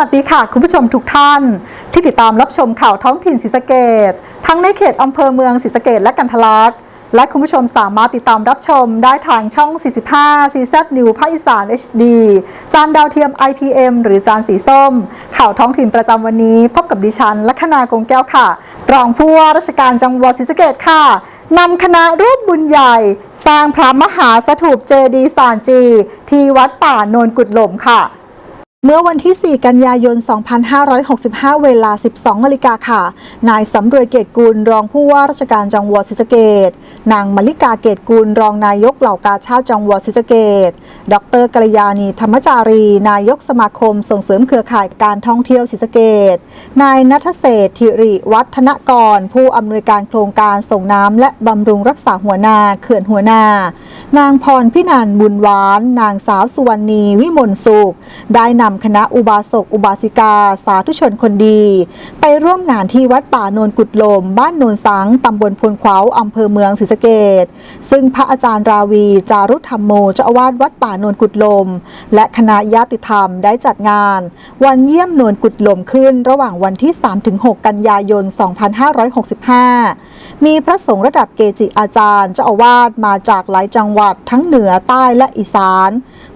สวัสดีค่ะ คุณผู้ชมทุกท่าน ที่ติดตามรับชมข่าวท้องถิ่นศรีสะเกดทั้งในเขตอำเภอเมืองศรีสะเกดและกันทะลักและคุณผู้ชมสามารถติดตามรับชมได้ทางช่อง 45 CZ New ภาคอีสาน HD จานดาวเทียม IPM หรือจานสีส้ม ข่าวท้องถิ่นประจำวันนี้ พบกับดิฉัน ลัคนากงแก้วค่ะ รองผู้ว่าราชการจังหวัดศรีสะเกดค่ะนำคณะร่วมบุญใหญ่ สร้างพระมหาสถูปเจดีย์สานจี ที่วัดป่าโนนกุดหลมค่ะ เมื่อวันที่ 4 กันยายน 2565 เวลา 12นาฬิกาค่ะ นายสำรวยเกตกุล รองผู้ว่าราชการจังหวัดศรีสะเกดนางมลิกาเกตกุล รองนายกเหล่ากาชาติจังหวัดศรีสะเกดดรกัลยาณี ธรรมจารี นายกสมาคมส่งเสริมเครือข่ายการท่องเที่ยวศรีสะเกดนายนัทเศรษฐิริวัฒนกร ผู้อำนวยการโครงการส่งน้ำและบำรุงรักษาหัวนาเขื่อนหัวนา นางพรพินันบุญหวาน นางสาวสุวรรณี วิมลสุข ได้นำคณะอุบาสกอุบาสิกา สาธุชนคนดี ไปร่วมงานที่วัดป่าโนนกุดลม บ้านโนนสังตำบลพลขวาวอำเภอเมืองศรีสะเกดซึ่งพระอาจารย์ราวี จารุธรรมโมเจ้าอาวาสวัดป่าโนนกุดลม และคณะญาติธรรมได้จัดงาน วันเยี่ยมโนนกุดลมขึ้น ระหว่างวันที่ 3-6 กันยายน 2565 มีพระสงฆ์ระดับเกจิอาจารย์เจ้าอาวาสมาจากหลายจังหวัดทั้งเหนือใต้และอีสาน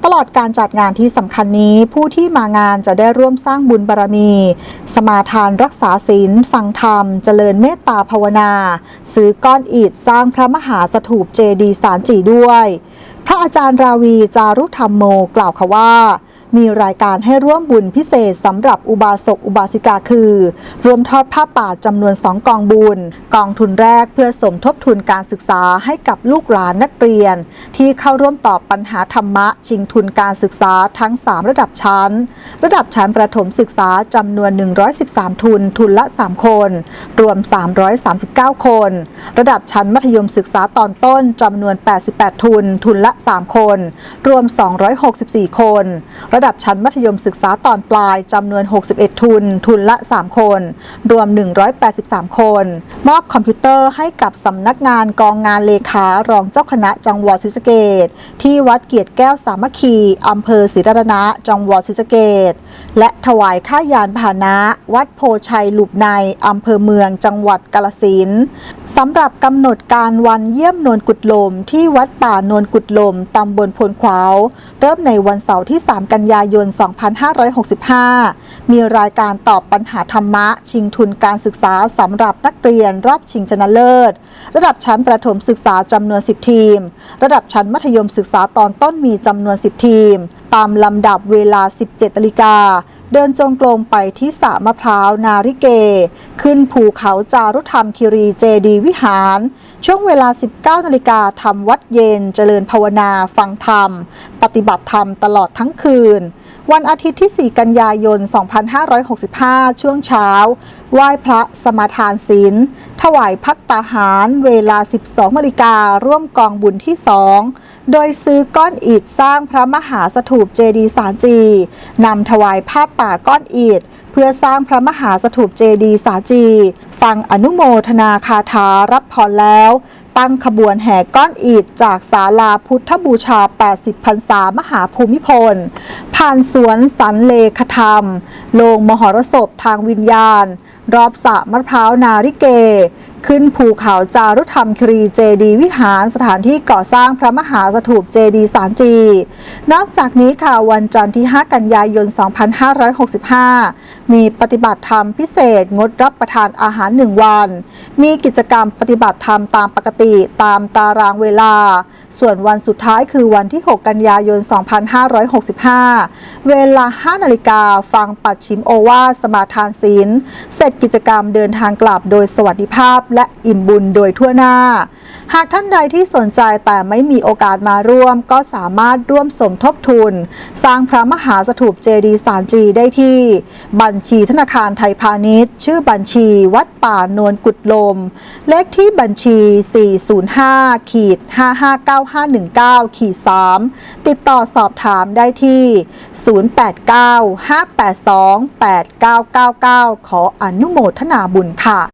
ตลอดการจัดงานที่สำคัญนี้ผู้ที่ที่มางานจะได้ร่วมสร้างบุญบารมี สมาทานรักษาศีล ฟังธรรม เจริญเมตตาภาวนา ซื้อก้อนอิฐสร้างพระมหาสถูปเจดีย์สารจีด้วย พระอาจารย์ราวีจารุธรรมโมกล่าวค่ะว่า มีรายการให้ร่วมบุญพิเศษสำหรับอุบาสกอุบาสิกาคือ รวมทอดผ้าป่าจำนวน 2 กองบุญ กองทุนแรกเพื่อสมทบทุนการศึกษาให้กับลูกหลานนักเรียน ที่เข้าร่วมตอบปัญหาธรรมะ ชิงทุนการศึกษาทั้ง 3 ระดับชั้น ระดับชั้นประถมศึกษาจำนวน 113 ทุนทุนละ 3 คน รวม 339 คน ระดับชั้นมัธยมศึกษาตอนต้นจำนวน 88 ทุนทุนละ 3 คน รวม 264 คนระดับชั้นมัธยมศึกษาตอนปลายจำนวน 61 ทุน ทุนละ 3 คน รวม 183 คน มอบคอมพิวเตอร์ให้กับสำนักงานกองงานเลขารองเจ้าคณะจังหวัดศรีสะเกดที่วัดเกียรติแก้วสามัคคีอำเภอศรีรัตนะจังหวัดศรีสะเกดและถวายค่ายานพาหนะ วัดโพชัยหลุบในอำเภอเมืองจังหวัดกาลสิน สำหรับกำหนดการวันเยี่ยมนวลกุดลม ที่วัดป่านวลกุดลมตำบลพลขวาวเริ่มในวันเสาร์ที่ 3 กันยายน 2565 มีรายการตอบปัญหาธรรมะ ชิงทุนการศึกษาสำหรับนักเรียนรอบชิงชนะเลิศ ระดับชั้นประถมศึกษาจำนวน 10 ทีม ระดับชั้นมัธยมศึกษาตอนต้นมีจำนวน 10 ทีม ตามลำดับเวลา 17นาฬิกา เดินจงกรมไปที่สระมะพร้าวนาริเก ขึ้นภูเขาจารุธรรมคิรีเจดีวิหาร ช่วงเวลา 19นาฬิกาทำวัดเย็นเจริญภาวนาฟังธรรม ปฏิบัติธรรมตลอดทั้งคืน วันอาทิตย์ที่ 4 กันยายน 2565 ช่วงเช้า ไหว้พระสมาทานศีล ถวายพักตาหาร เวลา 12นาฬิการ่วมกองบุญที่ 2 โดยซื้อก้อนอิฐสร้างพระมหาสถูปเจดีย์สารจี นำถวายผ้าป่าก้อนอิฐ เพื่อสร้างพระมหาสถูปเจดีสาจี ฟังอนุโมทนาคาถารับพรแล้ว ตั้งขบวนแห่ก้อนอิฐจากศาลาพุทธบูชา 80พรรษามหาภูมิพล ผ่านสวนสันเลขธรรม โลงมหรสพทางวิญญาณ รอบสระมะพร้าวนาริเก ขึ้นภูเขาจารุธรรมครีเจดีวิหารสถานที่ก่อสร้างพระมหาสถูปเจดีสารจีนอกจากนี้ค่ะวันจันทร์ที่ 5 กันยายน 2565 มีปฏิบัติธรรมพิเศษงดรับประทานอาหาร1วัน มีกิจกรรมปฏิบัติธรรมตามปกติตามตารางเวลา ส่วนวันสุดท้ายคือวันที่ 6 กันยายน 2565 เวลา 5 นาฬิกาฟังปัดชิมโอวาสมาทานศีลเสร็จกิจกรรมเดินทางกลับโดยสวัสดิภาพและอิ่มบุญโดยทั่วหน้า หากท่านใดที่สนใจแต่ไม่มีโอกาสมาร่วม ก็สามารถร่วมสมทบทุน สร้างพระมหาสถูปเจดีย์สารจีได้ที่ บัญชีธนาคารไทยพาณิชย์ ชื่อบัญชีวัดป่านวลกุดลม เลขที่บัญชี 405ขีด559519ขีด3ติดต่อสอบถามได้ที่ 089 582 8999 ขออนุโมทนาบุญค่ะ